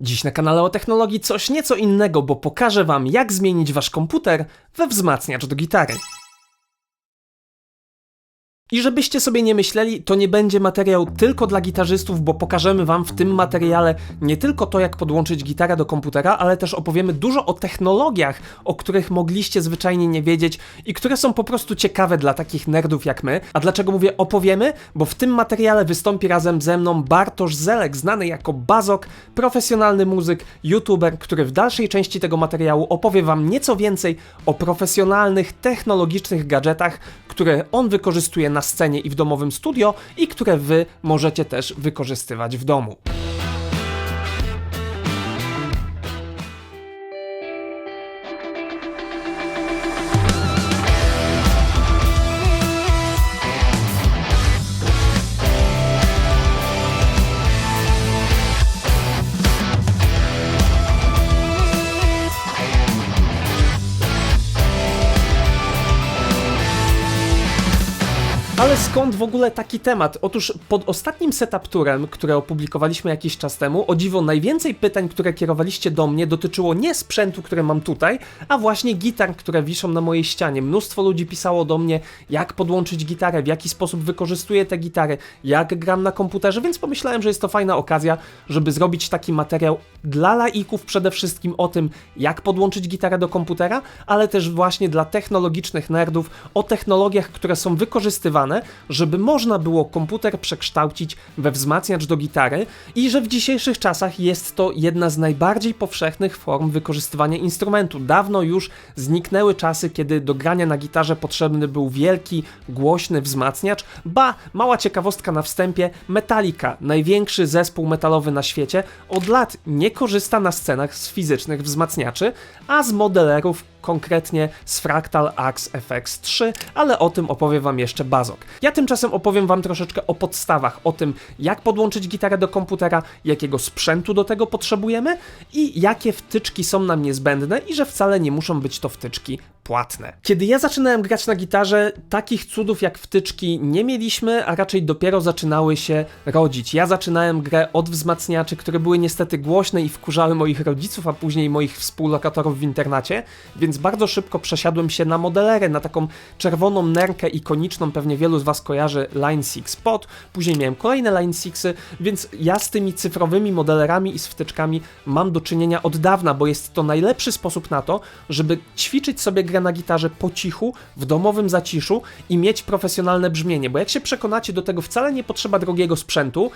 Dziś na kanale o technologii coś nieco innego, bo pokażę wam jak zmienić wasz komputer we wzmacniacz do gitary. I żebyście sobie nie myśleli, to nie będzie materiał tylko dla gitarzystów, bo pokażemy wam w tym materiale nie tylko to, jak podłączyć gitarę do komputera, ale też opowiemy dużo o technologiach, o których mogliście zwyczajnie nie wiedzieć i które są po prostu ciekawe dla takich nerdów jak my. A dlaczego mówię opowiemy? Bo w tym materiale wystąpi razem ze mną Bartosz Zelek, znany jako Bazok, profesjonalny muzyk, youtuber, który w dalszej części tego materiału opowie wam nieco więcej o profesjonalnych, technologicznych gadżetach, które on wykorzystuje na scenie i w domowym studio i które wy możecie też wykorzystywać w domu. Skąd w ogóle taki temat? Otóż pod ostatnim setup turem, które opublikowaliśmy jakiś czas temu, o dziwo najwięcej pytań, które kierowaliście do mnie, dotyczyło nie sprzętu, który mam tutaj, a właśnie gitar, które wiszą na mojej ścianie. Mnóstwo ludzi pisało do mnie, jak podłączyć gitarę, w jaki sposób wykorzystuję te gitary, jak gram na komputerze, więc pomyślałem, że jest to fajna okazja, żeby zrobić taki materiał dla laików przede wszystkim o tym, jak podłączyć gitarę do komputera, ale też właśnie dla technologicznych nerdów o technologiach, które są wykorzystywane, żeby można było komputer przekształcić we wzmacniacz do gitary i że w dzisiejszych czasach jest to jedna z najbardziej powszechnych form wykorzystywania instrumentu. Dawno już zniknęły czasy, kiedy do grania na gitarze potrzebny był wielki, głośny wzmacniacz. Ba, mała ciekawostka na wstępie, Metallica, największy zespół metalowy na świecie, od lat nie korzysta na scenach z fizycznych wzmacniaczy, a z modelerów konkretnie z Fractal Axe FX 3, ale o tym opowie wam jeszcze Bazok. Ja tymczasem opowiem wam troszeczkę o podstawach, o tym jak podłączyć gitarę do komputera, jakiego sprzętu do tego potrzebujemy i jakie wtyczki są nam niezbędne i że wcale nie muszą być to wtyczki płatne. Kiedy ja zaczynałem grać na gitarze, takich cudów jak wtyczki nie mieliśmy, a raczej dopiero zaczynały się rodzić. Ja zaczynałem grę od wzmacniaczy, które były niestety głośne i wkurzały moich rodziców, a później moich współlokatorów w internacie, więc bardzo szybko przesiadłem się na modelery, na taką czerwoną nerkę ikoniczną, pewnie wielu z was kojarzy Line 6 Pod, później miałem kolejne Line 6, więc ja z tymi cyfrowymi modelerami i z wtyczkami mam do czynienia od dawna, bo jest to najlepszy sposób na to, żeby ćwiczyć sobie grę na gitarze po cichu, w domowym zaciszu i mieć profesjonalne brzmienie, bo jak się przekonacie, do tego wcale nie potrzeba drogiego sprzętu,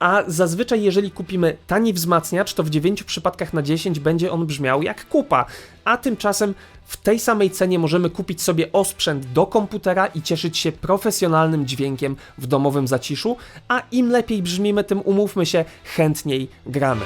a zazwyczaj jeżeli kupimy tani wzmacniacz, to w 9 przypadkach na 10 będzie on brzmiał jak kupa, a tymczasem w tej samej cenie możemy kupić sobie osprzęt do komputera i cieszyć się profesjonalnym dźwiękiem w domowym zaciszu, a im lepiej brzmimy, tym umówmy się, chętniej gramy.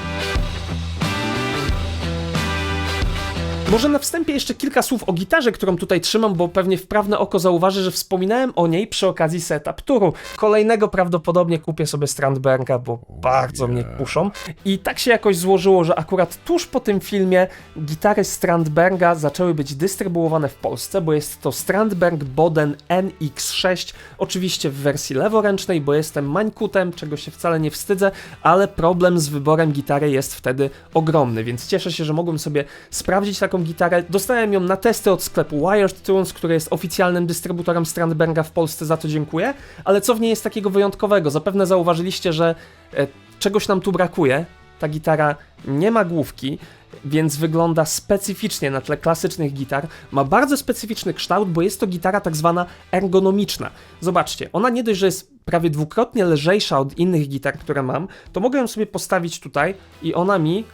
Może na wstępie jeszcze kilka słów o gitarze, którą tutaj trzymam, bo pewnie wprawne oko zauważy, że wspominałem o niej przy okazji setup turu. Kolejnego prawdopodobnie kupię sobie Strandberga, bo bardzo mnie kuszą. I tak się jakoś złożyło, że akurat tuż po tym filmie gitary Strandberga zaczęły być dystrybuowane w Polsce, bo jest to Strandberg Boden NX6, oczywiście w wersji leworęcznej, bo jestem mańkutem, czego się wcale nie wstydzę, ale problem z wyborem gitary jest wtedy ogromny, więc cieszę się, że mogłem sobie sprawdzić taką gitarę. Dostałem ją na testy od sklepu Wired Tunes, który jest oficjalnym dystrybutorem Strandberga w Polsce, za to dziękuję. Ale co w niej jest takiego wyjątkowego? Zapewne zauważyliście, że e, czegoś nam tu brakuje. Ta gitara nie ma główki, więc wygląda specyficznie na tle klasycznych gitar. Ma bardzo specyficzny kształt, bo jest to gitara tak zwana ergonomiczna. Zobaczcie, ona nie dość, że jest prawie dwukrotnie lżejsza od innych gitar, które mam, to mogę ją sobie postawić tutaj i ona mi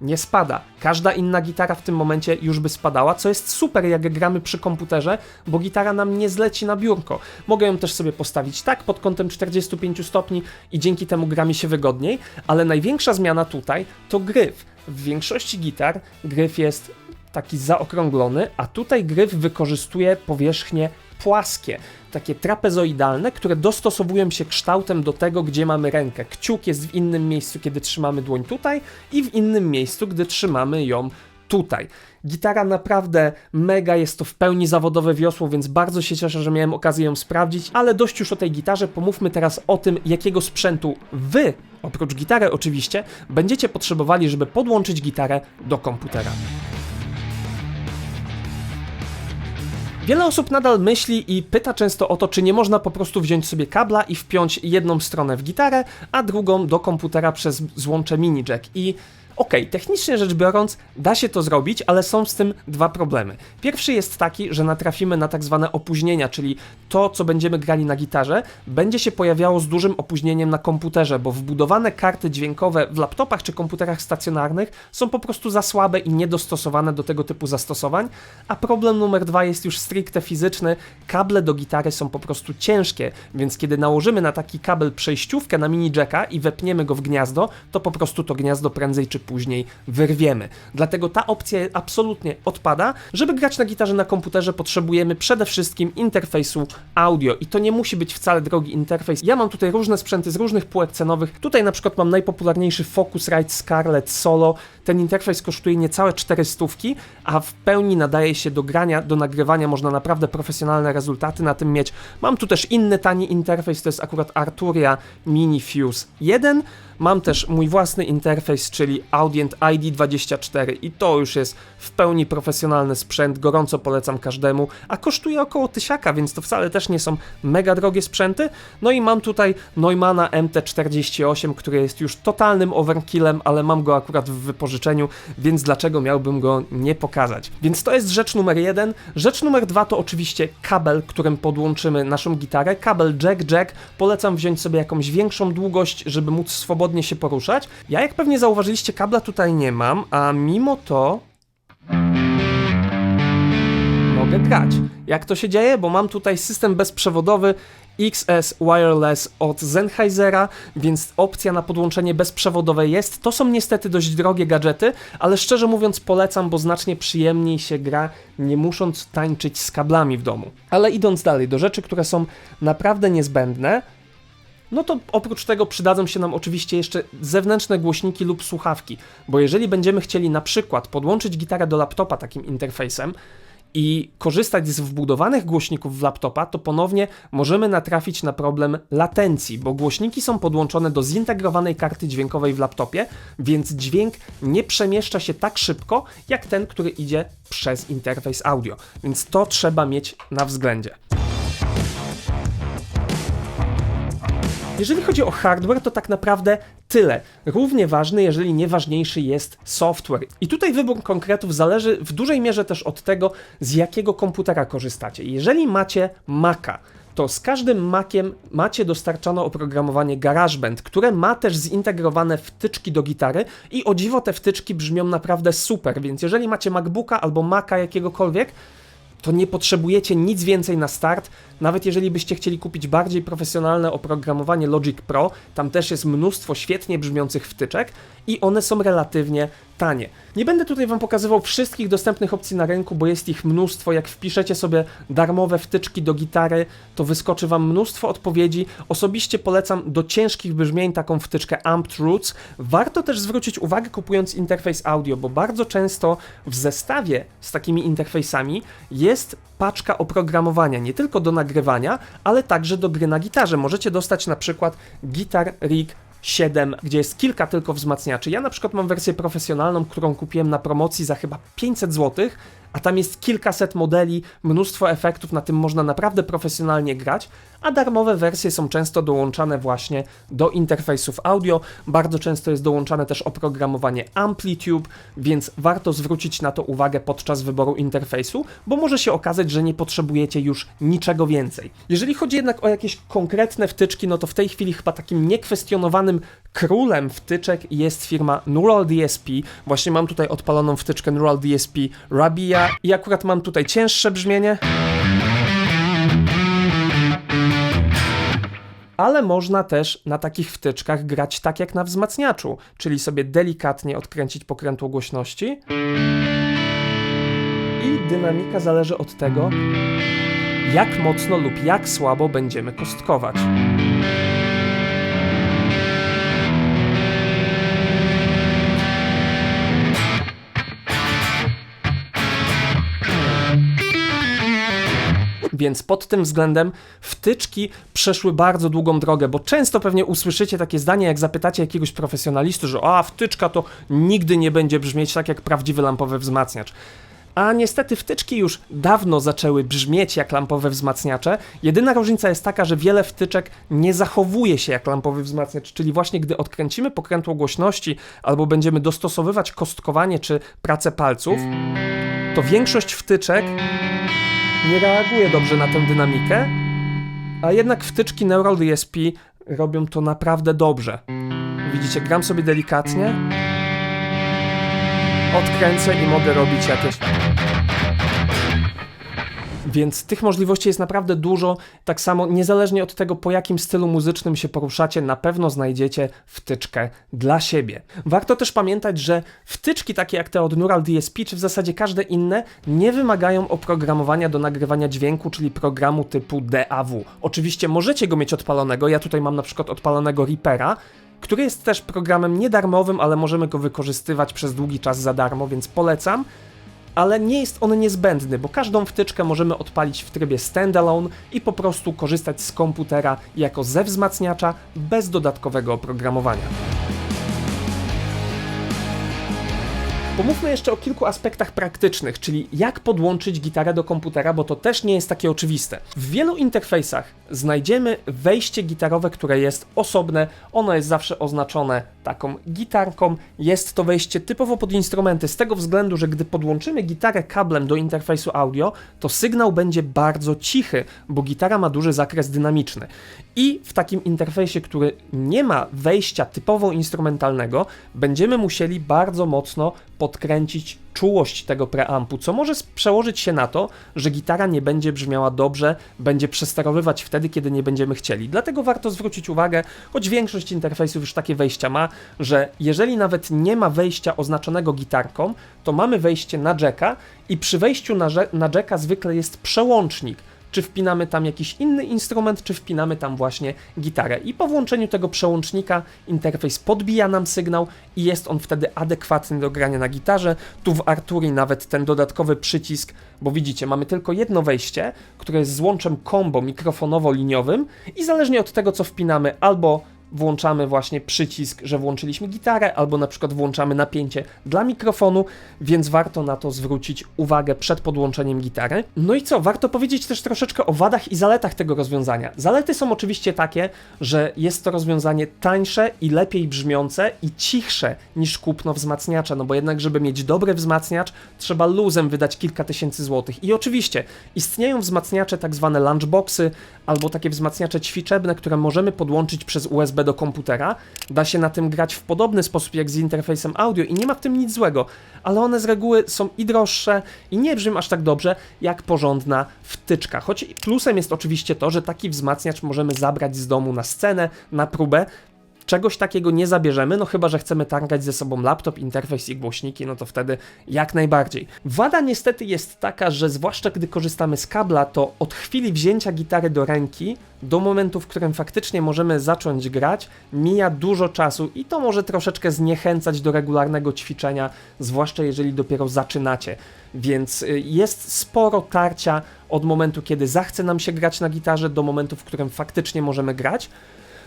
nie spada. Każda inna gitara w tym momencie już by spadała, co jest super jak gramy przy komputerze, bo gitara nam nie zleci na biurko. Mogę ją też sobie postawić tak pod kątem 45 stopni i dzięki temu gra mi się wygodniej, ale największa zmiana tutaj to gryf. W większości gitar gryf jest taki zaokrąglony, a tutaj gryf wykorzystuje powierzchnię płaskie, takie trapezoidalne, które dostosowują się kształtem do tego, gdzie mamy rękę. Kciuk jest w innym miejscu, kiedy trzymamy dłoń tutaj i w innym miejscu, gdy trzymamy ją tutaj. Gitara naprawdę mega, jest to w pełni zawodowe wiosło, więc bardzo się cieszę, że miałem okazję ją sprawdzić, ale dość już o tej gitarze, pomówmy teraz o tym, jakiego sprzętu wy, oprócz gitary oczywiście, będziecie potrzebowali, żeby podłączyć gitarę do komputera. Wiele osób nadal myśli i pyta często o to, czy nie można po prostu wziąć sobie kabla i wpiąć jedną stronę w gitarę, a drugą do komputera przez złącze mini jack. I Okej, okay, technicznie rzecz biorąc, da się to zrobić, ale są z tym dwa problemy. Pierwszy jest taki, że natrafimy na tak zwane opóźnienia, czyli to, co będziemy grali na gitarze, będzie się pojawiało z dużym opóźnieniem na komputerze, bo wbudowane karty dźwiękowe w laptopach czy komputerach stacjonarnych są po prostu za słabe i niedostosowane do tego typu zastosowań. A problem numer dwa jest już stricte fizyczny. Kable do gitary są po prostu ciężkie, więc kiedy nałożymy na taki kabel przejściówkę na mini jacka i wepniemy go w gniazdo, to po prostu to gniazdo prędzej czy później wyrwiemy. Dlatego ta opcja absolutnie odpada. Żeby grać na gitarze na komputerze potrzebujemy przede wszystkim interfejsu audio i to nie musi być wcale drogi interfejs. Ja mam tutaj różne sprzęty z różnych półek cenowych. Tutaj na przykład mam najpopularniejszy Focusrite Scarlett Solo. Ten interfejs kosztuje niecałe 400, a w pełni nadaje się do grania, do nagrywania. Można naprawdę profesjonalne rezultaty na tym mieć. Mam tu też inny tani interfejs, to jest akurat Arturia Mini Fuse 1. Mam też mój własny interfejs, czyli Audient ID24 i to już jest w pełni profesjonalny sprzęt, gorąco polecam każdemu, a kosztuje około tysiaka, więc to wcale też nie są mega drogie sprzęty. No i mam tutaj Neumana MT48, który jest już totalnym overkillem, ale mam go akurat w wypożyczeniu, więc dlaczego miałbym go nie pokazać? Więc to jest rzecz numer jeden. Rzecz numer dwa to oczywiście kabel, którym podłączymy naszą gitarę. Kabel jack-jack. Polecam wziąć sobie jakąś większą długość, żeby móc swobodnie się poruszać. Ja jak pewnie zauważyliście, kabla tutaj nie mam, a mimo to mogę grać. Jak to się dzieje? Bo mam tutaj system bezprzewodowy XS Wireless od Sennheisera, więc opcja na podłączenie bezprzewodowe jest. To są niestety dość drogie gadżety, ale szczerze mówiąc polecam, bo znacznie przyjemniej się gra, nie musząc tańczyć z kablami w domu. Ale idąc dalej, do rzeczy, które są naprawdę niezbędne, no to oprócz tego przydadzą się nam oczywiście jeszcze zewnętrzne głośniki lub słuchawki, bo jeżeli będziemy chcieli na przykład podłączyć gitarę do laptopa takim interfejsem, i korzystać z wbudowanych głośników w laptopa, to ponownie możemy natrafić na problem latencji, bo głośniki są podłączone do zintegrowanej karty dźwiękowej w laptopie, więc dźwięk nie przemieszcza się tak szybko, jak ten, który idzie przez interfejs audio. Więc to trzeba mieć na względzie. Jeżeli chodzi o hardware, to tak naprawdę tyle. Równie ważny, jeżeli nie ważniejszy jest software. I tutaj wybór konkretów zależy w dużej mierze też od tego, z jakiego komputera korzystacie. Jeżeli macie Maca, to z każdym Maciem macie dostarczone oprogramowanie GarageBand, które ma też zintegrowane wtyczki do gitary i o dziwo te wtyczki brzmią naprawdę super, więc jeżeli macie MacBooka albo Maca jakiegokolwiek, to nie potrzebujecie nic więcej na start. Nawet jeżeli byście chcieli kupić bardziej profesjonalne oprogramowanie Logic Pro, tam też jest mnóstwo świetnie brzmiących wtyczek i one są relatywnie tanie. Nie będę tutaj Wam pokazywał wszystkich dostępnych opcji na rynku, bo jest ich mnóstwo. Jak wpiszecie sobie darmowe wtyczki do gitary, to wyskoczy Wam mnóstwo odpowiedzi. Osobiście polecam do ciężkich brzmień taką wtyczkę Amped Roots. Warto też zwrócić uwagę kupując interfejs audio, bo bardzo często w zestawie z takimi interfejsami jest paczka oprogramowania, nie tylko do nagrywania, ale także do gry na gitarze. Możecie dostać na przykład Guitar Rig 7, gdzie jest kilka tylko wzmacniaczy. Ja na przykład mam wersję profesjonalną, którą kupiłem na promocji za chyba 500 zł, a tam jest kilkaset modeli, mnóstwo efektów, na tym można naprawdę profesjonalnie grać, a darmowe wersje są często dołączane właśnie do interfejsów audio. Bardzo często jest dołączane też oprogramowanie Amplitude, więc warto zwrócić na to uwagę podczas wyboru interfejsu, bo może się okazać, że nie potrzebujecie już niczego więcej. Jeżeli chodzi jednak o jakieś konkretne wtyczki, no to w tej chwili chyba takim niekwestionowanym królem wtyczek jest firma Neural DSP. Właśnie mam tutaj odpaloną wtyczkę Neural DSP Rabia i akurat mam tutaj cięższe brzmienie. ale można też na takich wtyczkach grać tak jak na wzmacniaczu, czyli sobie delikatnie odkręcić pokrętło głośności i dynamika zależy od tego, jak mocno lub jak słabo będziemy kostkować. Więc pod tym względem wtyczki przeszły bardzo długą drogę, bo często pewnie usłyszycie takie zdanie, jak zapytacie jakiegoś profesjonalisty, że a wtyczka to nigdy nie będzie brzmieć tak jak prawdziwy lampowy wzmacniacz. A niestety wtyczki już dawno zaczęły brzmieć jak lampowe wzmacniacze. Jedyna różnica jest taka, że wiele wtyczek nie zachowuje się jak lampowy wzmacniacz, czyli właśnie gdy odkręcimy pokrętło głośności albo będziemy dostosowywać kostkowanie czy pracę palców, to większość wtyczek nie reaguje dobrze na tę dynamikę, a jednak wtyczki Neural DSP robią to naprawdę dobrze. Widzicie, gram sobie delikatnie, odkręcę i mogę robić jakieś. Więc tych możliwości jest naprawdę dużo. Tak samo, niezależnie od tego, po jakim stylu muzycznym się poruszacie, na pewno znajdziecie wtyczkę dla siebie. Warto też pamiętać, że wtyczki takie jak te od Neural DSP, czy w zasadzie każde inne, nie wymagają oprogramowania do nagrywania dźwięku, czyli programu typu DAW. Oczywiście możecie go mieć odpalonego. Ja tutaj mam na przykład odpalonego Reapera, który jest też programem niedarmowym, ale możemy go wykorzystywać przez długi czas za darmo, więc polecam. Ale nie jest on niezbędny, bo każdą wtyczkę możemy odpalić w trybie standalone i po prostu korzystać z komputera jako ze wzmacniacza bez dodatkowego oprogramowania. Pomówmy jeszcze o kilku aspektach praktycznych, czyli jak podłączyć gitarę do komputera, bo to też nie jest takie oczywiste. W wielu interfejsach znajdziemy wejście gitarowe, które jest osobne. Ono jest zawsze oznaczone taką gitarką. Jest to wejście typowo pod instrumenty, z tego względu, że gdy podłączymy gitarę kablem do interfejsu audio, to sygnał będzie bardzo cichy, bo gitara ma duży zakres dynamiczny. I w takim interfejsie, który nie ma wejścia typowo instrumentalnego, będziemy musieli bardzo mocno podkręcić czułość tego preampu, co może przełożyć się na to, że gitara nie będzie brzmiała dobrze, będzie przesterowywać wtedy, kiedy nie będziemy chcieli. Dlatego warto zwrócić uwagę, choć większość interfejsów już takie wejścia ma, że jeżeli nawet nie ma wejścia oznaczonego gitarką, to mamy wejście na jacka i przy wejściu na, na jacka zwykle jest przełącznik, czy wpinamy tam jakiś inny instrument, czy wpinamy tam właśnie gitarę. I po włączeniu tego przełącznika interfejs podbija nam sygnał i jest on wtedy adekwatny do grania na gitarze. Tu w Arturi nawet ten dodatkowy przycisk, bo widzicie, mamy tylko jedno wejście, które jest złączem combo mikrofonowo-liniowym i zależnie od tego, co wpinamy, albo włączamy właśnie przycisk, że włączyliśmy gitarę, albo na przykład włączamy napięcie dla mikrofonu, więc warto na to zwrócić uwagę przed podłączeniem gitary. No i co, warto powiedzieć też troszeczkę o wadach i zaletach tego rozwiązania. Zalety są oczywiście takie, że jest to rozwiązanie tańsze i lepiej brzmiące i cichsze niż kupno wzmacniacza, no bo jednak, żeby mieć dobry wzmacniacz, trzeba luzem wydać kilka tysięcy złotych. I oczywiście istnieją wzmacniacze tak zwane lunchboxy, albo takie wzmacniacze ćwiczebne, które możemy podłączyć przez USB do komputera. Da się na tym grać w podobny sposób jak z interfejsem audio i nie ma w tym nic złego, ale one z reguły są i droższe i nie brzmią aż tak dobrze jak porządna wtyczka. Choć plusem jest oczywiście to, że taki wzmacniacz możemy zabrać z domu na scenę, na próbę, czegoś takiego nie zabierzemy, no chyba, że chcemy targać ze sobą laptop, interfejs i głośniki, no to wtedy jak najbardziej. Wada niestety jest taka, że zwłaszcza gdy korzystamy z kabla, to od chwili wzięcia gitary do ręki do momentu, w którym faktycznie możemy zacząć grać, mija dużo czasu i to może troszeczkę zniechęcać do regularnego ćwiczenia, zwłaszcza jeżeli dopiero zaczynacie. Więc y, jest sporo tarcia od momentu, kiedy zachce nam się grać na gitarze, do momentu, w którym faktycznie możemy grać.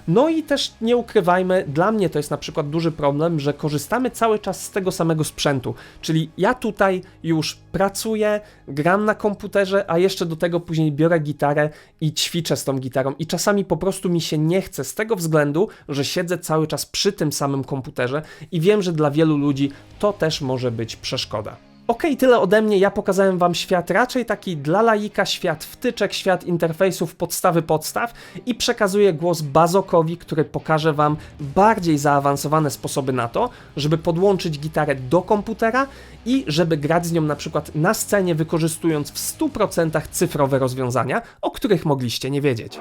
No i też nie ukrywajmy, dla mnie to jest na przykład duży problem, że korzystamy cały czas z tego samego sprzętu. Czyli ja tutaj już pracuję, gram na komputerze, a jeszcze do tego później biorę gitarę i ćwiczę z tą gitarą. I czasami po prostu mi się nie chce z tego względu, że siedzę cały czas przy tym samym komputerze i wiem, że dla wielu ludzi to też może być przeszkoda. Ok, tyle ode mnie. Ja pokazałem Wam świat raczej taki dla laika, świat wtyczek, świat interfejsów, podstawy podstaw i przekazuję głos Bazokowi, który pokaże Wam bardziej zaawansowane sposoby na to, żeby podłączyć gitarę do komputera i żeby grać z nią na przykład na scenie, wykorzystując w 100% cyfrowe rozwiązania, o których mogliście nie wiedzieć.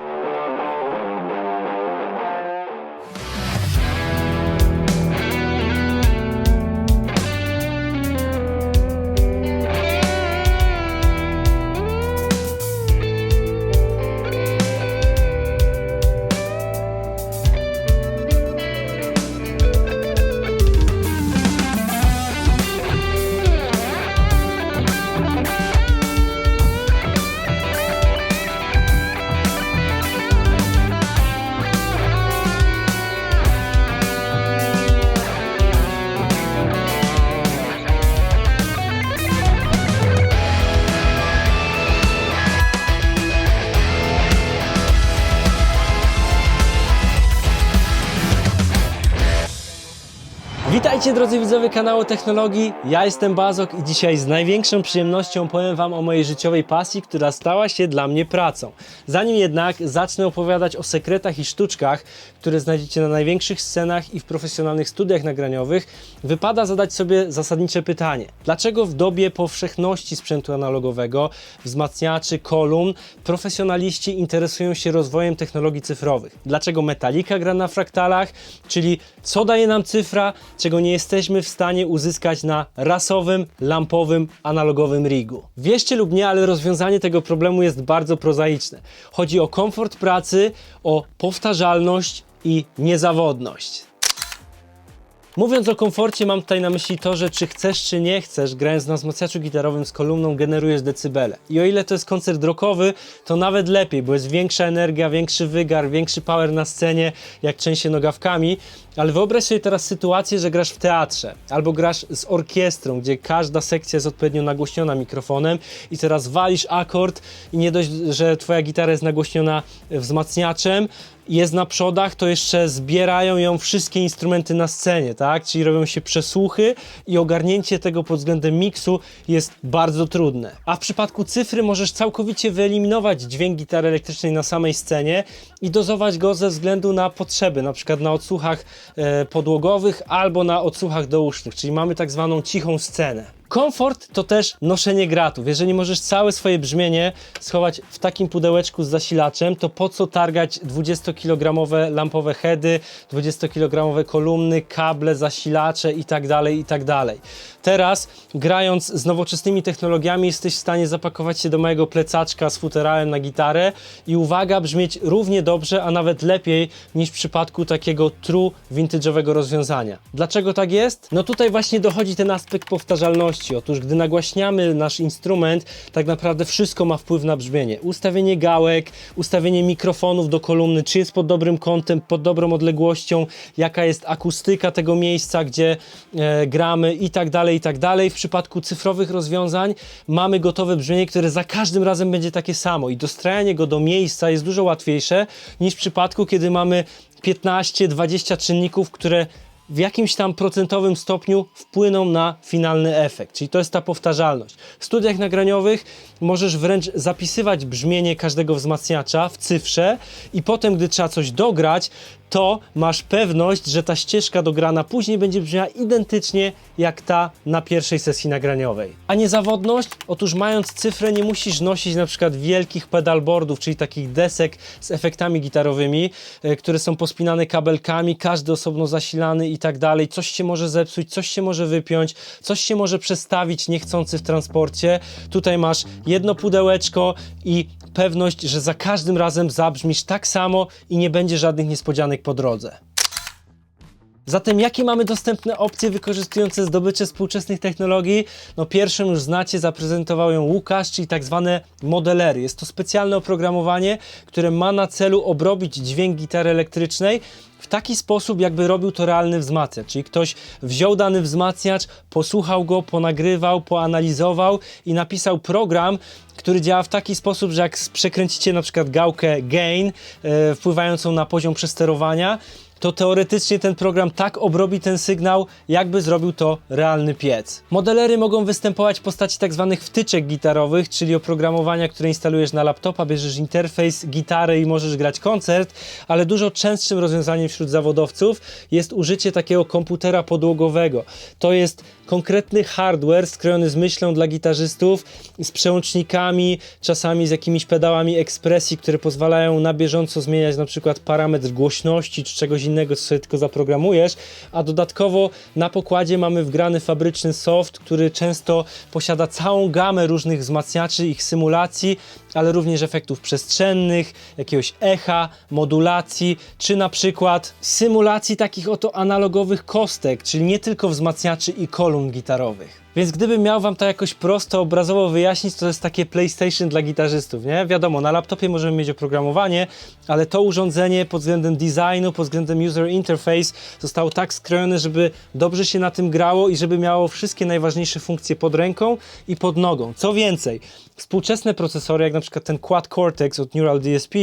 Witajcie drodzy widzowie kanału Technologii, ja jestem Bazok i dzisiaj z największą przyjemnością powiem Wam o mojej życiowej pasji, która stała się dla mnie pracą. Zanim jednak zacznę opowiadać o sekretach i sztuczkach, które znajdziecie na największych scenach i w profesjonalnych studiach nagraniowych, wypada zadać sobie zasadnicze pytanie. Dlaczego w dobie powszechności sprzętu analogowego, wzmacniaczy, kolumn, profesjonaliści interesują się rozwojem technologii cyfrowych? Dlaczego Metallica gra na fraktalach, czyli co daje nam cyfra, czego nie jesteśmy w stanie uzyskać na rasowym, lampowym, analogowym rigu. Wierzcie lub nie, ale rozwiązanie tego problemu jest bardzo prozaiczne. Chodzi o komfort pracy, o powtarzalność i niezawodność. Mówiąc o komforcie, mam tutaj na myśli to, że czy chcesz, czy nie chcesz, grając na wzmacniaczu gitarowym z kolumną, generujesz decybele. I o ile to jest koncert rockowy, to nawet lepiej, bo jest większa energia, większy wygar, większy power na scenie, jak częściej nogawkami. Ale wyobraź sobie teraz sytuację, że grasz w teatrze albo grasz z orkiestrą, gdzie każda sekcja jest odpowiednio nagłośniona mikrofonem i teraz walisz akord i nie dość, że twoja gitara jest nagłośniona wzmacniaczem, jest na przodach, to jeszcze zbierają ją wszystkie instrumenty na scenie, tak? Czyli robią się przesłuchy i ogarnięcie tego pod względem miksu jest bardzo trudne. A w przypadku cyfry możesz całkowicie wyeliminować dźwięk gitary elektrycznej na samej scenie i dozować go ze względu na potrzeby, na przykład na odsłuchach e, podłogowych albo na odsłuchach dousznych, czyli mamy tak zwaną cichą scenę. Komfort to też noszenie gratów. Jeżeli możesz całe swoje brzmienie schować w takim pudełeczku z zasilaczem, to po co targać 20-kilogramowe lampowe heady, 20-kilogramowe kolumny, kable, zasilacze i tak dalej, i tak. Teraz, grając z nowoczesnymi technologiami, jesteś w stanie zapakować się do mojego plecaczka z futerałem na gitarę i uwaga, brzmieć równie dobrze, a nawet lepiej niż w przypadku takiego true vintage'owego rozwiązania. Dlaczego tak jest? No tutaj właśnie dochodzi ten aspekt powtarzalności. Otóż gdy nagłaśniamy nasz instrument, tak naprawdę wszystko ma wpływ na brzmienie. Ustawienie gałek, ustawienie mikrofonów do kolumny, czy jest pod dobrym kątem, pod dobrą odległością, jaka jest akustyka tego miejsca, gdzie e, gramy i tak dalej, i tak dalej. W przypadku cyfrowych rozwiązań mamy gotowe brzmienie, które za każdym razem będzie takie samo i dostrajanie go do miejsca jest dużo łatwiejsze niż w przypadku, kiedy mamy 15-20 czynników, które w jakimś tam procentowym stopniu wpłyną na finalny efekt. Czyli to jest ta powtarzalność. W studiach nagraniowych możesz wręcz zapisywać brzmienie każdego wzmacniacza w cyfrze i potem, gdy trzeba coś dograć, to masz pewność, że ta ścieżka dograna później będzie brzmiała identycznie jak ta na pierwszej sesji nagraniowej. A niezawodność? Otóż mając cyfrę nie musisz nosić na przykład wielkich pedalboardów, czyli takich desek z efektami gitarowymi, e, które są pospinane kabelkami, każdy osobno zasilany i tak dalej. Coś się może zepsuć, coś się może wypiąć, coś się może przestawić niechcący w transporcie. Tutaj masz jedno pudełeczko i pewność, że za każdym razem zabrzmisz tak samo i nie będzie żadnych niespodzianek po drodze. Zatem jakie mamy dostępne opcje wykorzystujące zdobycze współczesnych technologii? No pierwszą już znacie, zaprezentował ją Łukasz, czyli tak zwane modelery. Jest to specjalne oprogramowanie, które ma na celu obrobić dźwięk gitary elektrycznej w taki sposób, jakby robił to realny wzmacniacz. Czyli ktoś wziął dany wzmacniacz, posłuchał go, ponagrywał, poanalizował i napisał program, który działa w taki sposób, że jak przekręcicie na przykład gałkę gain, e, wpływającą na poziom przesterowania, to teoretycznie ten program tak obrobi ten sygnał, jakby zrobił to realny piec. Modelery mogą występować w postaci tak zwanych wtyczek gitarowych, czyli oprogramowania, które instalujesz na laptopa, bierzesz interfejs, gitarę i możesz grać koncert, ale dużo częstszym rozwiązaniem wśród zawodowców jest użycie takiego komputera podłogowego. To jest konkretny hardware skrojony z myślą dla gitarzystów, z przełącznikami, czasami z jakimiś pedałami ekspresji, które pozwalają na bieżąco zmieniać na przykład parametr głośności czy czegoś innego, co sobie tylko zaprogramujesz, a dodatkowo na pokładzie mamy wgrany fabryczny soft, który często posiada całą gamę różnych wzmacniaczy, ich symulacji, ale również efektów przestrzennych, jakiegoś echa, modulacji, czy na przykład symulacji takich oto analogowych kostek, czyli nie tylko wzmacniaczy i kolumn gitarowych. Więc gdybym miał wam to jakoś prosto, obrazowo wyjaśnić, to jest takie PlayStation dla gitarzystów, nie? Wiadomo, na laptopie możemy mieć oprogramowanie, ale to urządzenie pod względem designu, pod względem user interface zostało tak skrojone, żeby dobrze się na tym grało i żeby miało wszystkie najważniejsze funkcje pod ręką i pod nogą. Co więcej, współczesne procesory, jak na przykład ten Quad Cortex od Neural DSP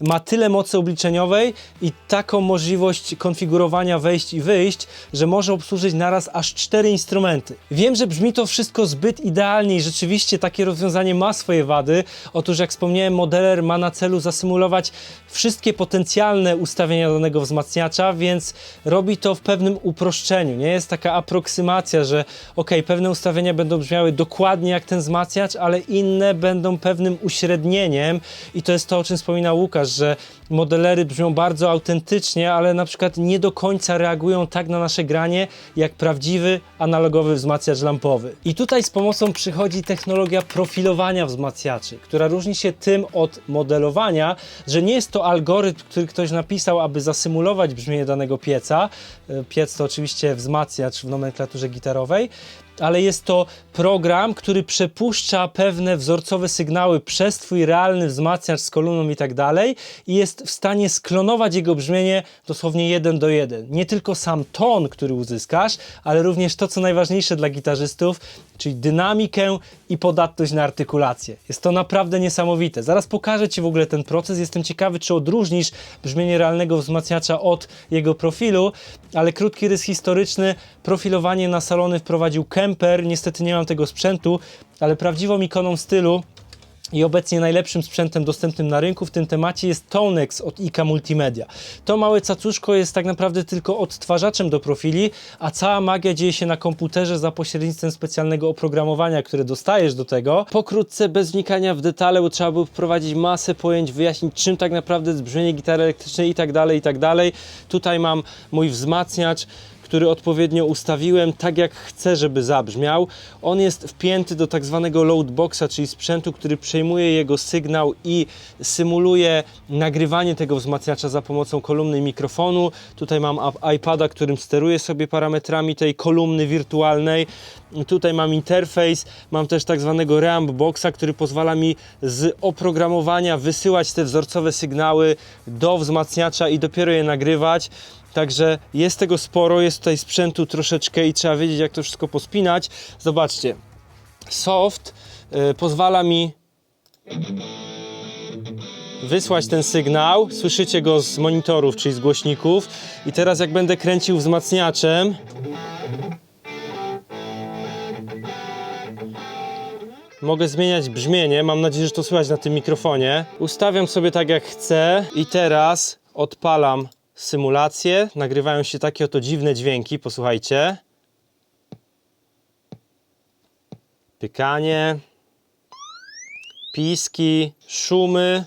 ma tyle mocy obliczeniowej i taką możliwość konfigurowania wejść i wyjść, że może obsłużyć naraz aż cztery instrumenty. Wiem, że brzmi to wszystko zbyt idealnie i rzeczywiście takie rozwiązanie ma swoje wady. Otóż jak wspomniałem, modeler ma na celu zasymulować wszystkie potencjalne ustawienia danego wzmacniacza, więc robi to w pewnym uproszczeniu. Nie jest taka aproksymacja, że ok, pewne ustawienia będą brzmiały dokładnie jak ten wzmacniacz, ale inne będą pewnym uśrednieniem i to jest to, o czym wspominał Łukasz, że modelery brzmią bardzo autentycznie, ale na przykład nie do końca reagują tak na nasze granie, jak prawdziwy analogowy wzmacniacz lampowy. I tutaj z pomocą przychodzi technologia profilowania wzmacniaczy, która różni się tym od modelowania, że nie jest to algorytm, który ktoś napisał, aby zasymulować brzmienie danego pieca. E, Piec to oczywiście wzmacniacz w nomenklaturze gitarowej, ale jest to program, który przepuszcza pewne wzorcowe sygnały przez Twój realny wzmacniacz z kolumną i tak dalej i jest w stanie sklonować jego brzmienie dosłownie jeden do jeden. Nie tylko sam ton, który uzyskasz, ale również to, co najważniejsze dla gitarzystów, czyli dynamikę i podatność na artykulację. Jest to naprawdę niesamowite. Zaraz pokażę Ci w ogóle ten proces. Jestem ciekawy, czy odróżnisz brzmienie realnego wzmacniacza od jego profilu, ale krótki rys historyczny. Profilowanie na salony wprowadził Kemper. Niestety nie mam tego sprzętu, ale prawdziwą ikoną stylu i obecnie najlepszym sprzętem dostępnym na rynku w tym temacie jest Tonex od IK Multimedia. To małe cacuszko jest tak naprawdę tylko odtwarzaczem do profili, a cała magia dzieje się na komputerze za pośrednictwem specjalnego oprogramowania, które dostajesz do tego. Pokrótce, bez wnikania w detale, bo trzeba było wprowadzić masę pojęć, wyjaśnić czym tak naprawdę brzmienie gitary elektrycznej i tak dalej, i tak dalej. Tutaj mam mój wzmacniacz, który odpowiednio ustawiłem tak jak chcę, żeby zabrzmiał. On jest wpięty do tak zwanego loadboxa, czyli sprzętu, który przejmuje jego sygnał i symuluje nagrywanie tego wzmacniacza za pomocą kolumny mikrofonu. Tutaj mam iPada, którym steruję sobie parametrami tej kolumny wirtualnej. Tutaj mam interfejs, mam też tak zwanego reamp boxa, który pozwala mi z oprogramowania wysyłać te wzorcowe sygnały do wzmacniacza i dopiero je nagrywać. Także jest tego sporo, jest tutaj sprzętu troszeczkę i trzeba wiedzieć, jak to wszystko pospinać. Zobaczcie, soft y, pozwala mi wysłać ten sygnał. Słyszycie go z monitorów, czyli z głośników. I teraz, jak będę kręcił wzmacniaczem, Mogę zmieniać brzmienie, mam nadzieję, że to słychać na tym mikrofonie. Ustawiam sobie tak jak chcę i teraz odpalam symulację. Nagrywają się takie oto dziwne dźwięki, posłuchajcie. Pykanie, piski, szumy.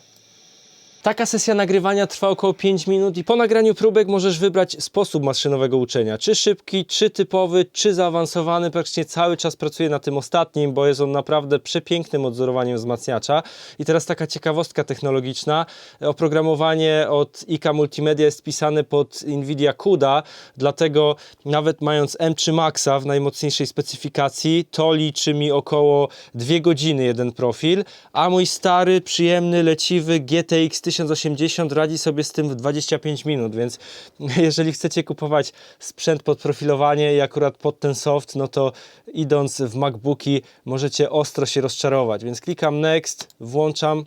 Taka sesja nagrywania trwa około 5 minut i po nagraniu próbek możesz wybrać sposób maszynowego uczenia. Czy szybki, czy typowy, czy zaawansowany. Praktycznie cały czas pracuję na tym ostatnim, bo jest on naprawdę przepięknym odzorowaniem wzmacniacza. I teraz taka ciekawostka technologiczna. Oprogramowanie od IK Multimedia jest pisane pod NVIDIA CUDA, dlatego nawet mając M3 Maxa w najmocniejszej specyfikacji, to liczy mi około 2 godziny jeden profil, a mój stary, przyjemny, leciwy GTX 1080 radzi sobie z tym w 25 minut, więc jeżeli chcecie kupować sprzęt pod profilowanie i akurat pod ten soft, no to idąc w MacBooki możecie ostro się rozczarować, więc klikam Next, włączam,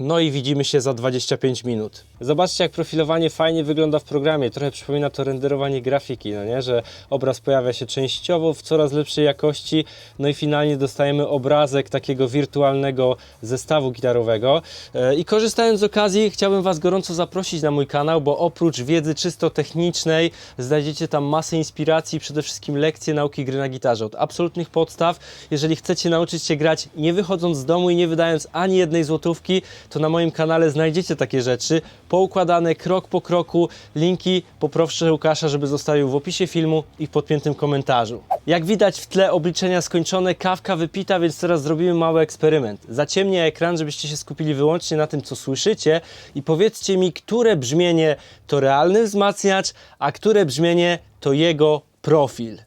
no i widzimy się za 25 minut. Zobaczcie, jak profilowanie fajnie wygląda w programie. Trochę przypomina to renderowanie grafiki, no nie? Że obraz pojawia się częściowo w coraz lepszej jakości, no i finalnie dostajemy obrazek takiego wirtualnego zestawu gitarowego. E, I korzystając z okazji, chciałbym Was gorąco zaprosić na mój kanał, bo oprócz wiedzy czysto technicznej znajdziecie tam masę inspiracji, przede wszystkim lekcje nauki gry na gitarze. Od absolutnych podstaw, jeżeli chcecie nauczyć się grać nie wychodząc z domu i nie wydając ani jednej złotówki, to na moim kanale znajdziecie takie rzeczy poukładane krok po kroku. Linki poproszę Łukasza, żeby zostawił w opisie filmu i w podpiętym komentarzu. Jak widać w tle obliczenia skończone, kawka wypita, więc teraz zrobimy mały eksperyment. Zaciemnię ekran, żebyście się skupili wyłącznie na tym, co słyszycie i powiedzcie mi, które brzmienie to realny wzmacniacz, a które brzmienie to jego profil.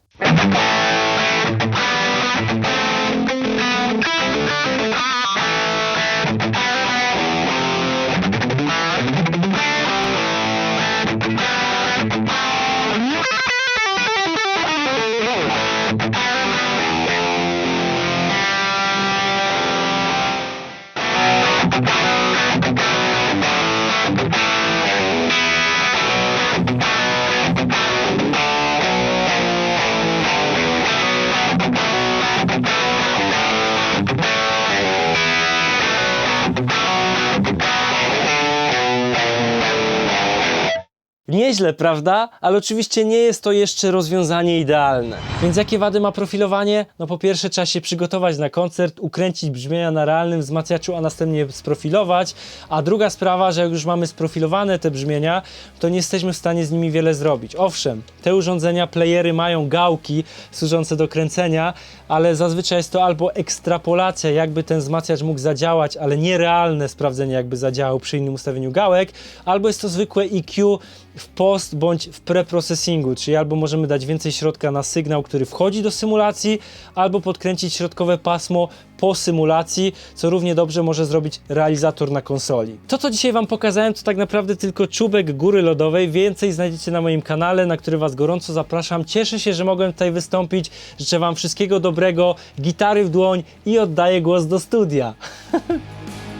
Nieźle, prawda? Ale oczywiście nie jest to jeszcze rozwiązanie idealne. Więc jakie wady ma profilowanie? No po pierwsze trzeba się przygotować na koncert, ukręcić brzmienia na realnym wzmacniaczu, a następnie sprofilować. A druga sprawa, że jak już mamy sprofilowane te brzmienia, to nie jesteśmy w stanie z nimi wiele zrobić. Owszem, te urządzenia, playery mają gałki służące do kręcenia, ale zazwyczaj jest to albo ekstrapolacja, jakby ten wzmacniacz mógł zadziałać, ale nierealne sprawdzenie, jakby zadziałał przy innym ustawieniu gałek, albo jest to zwykłe EQ w post bądź w preprocessingu, czyli albo możemy dać więcej środka na sygnał, który wchodzi do symulacji, albo podkręcić środkowe pasmo po symulacji, co równie dobrze może zrobić realizator na konsoli. To, co dzisiaj Wam pokazałem, to tak naprawdę tylko czubek góry lodowej. Więcej znajdziecie na moim kanale, na który Was gorąco zapraszam. Cieszę się, że mogłem tutaj wystąpić. Życzę Wam wszystkiego dobrego, gitary w dłoń i oddaję głos do studia.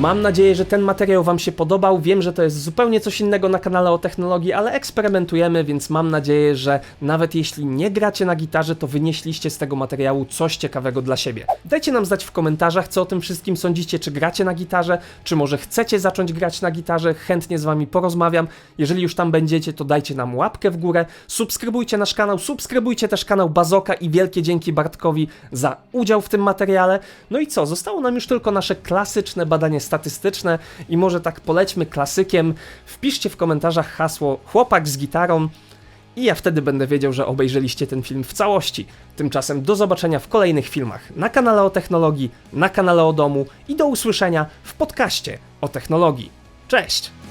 Mam nadzieję, że ten materiał Wam się podobał. Wiem, że to jest zupełnie coś innego na kanale o technologii, ale eksperymentujemy, więc mam nadzieję, że nawet jeśli nie gracie na gitarze, to wynieśliście z tego materiału coś ciekawego dla siebie. Dajcie nam znać w komentarzach, co o tym wszystkim sądzicie, czy gracie na gitarze, czy może chcecie zacząć grać na gitarze, chętnie z Wami porozmawiam. Jeżeli już tam będziecie, to dajcie nam łapkę w górę, subskrybujcie nasz kanał, subskrybujcie też kanał Bazoka i wielkie dzięki Bartkowi za udział w tym materiale. No i co, zostało nam już tylko nasze klasyczne badanie statystyczne i może tak polećmy klasykiem. Wpiszcie w komentarzach hasło chłopak z gitarą i ja wtedy będę wiedział, że obejrzeliście ten film w całości. Tymczasem do zobaczenia w kolejnych filmach na kanale o technologii, na kanale o domu i do usłyszenia w podcaście o technologii. Cześć!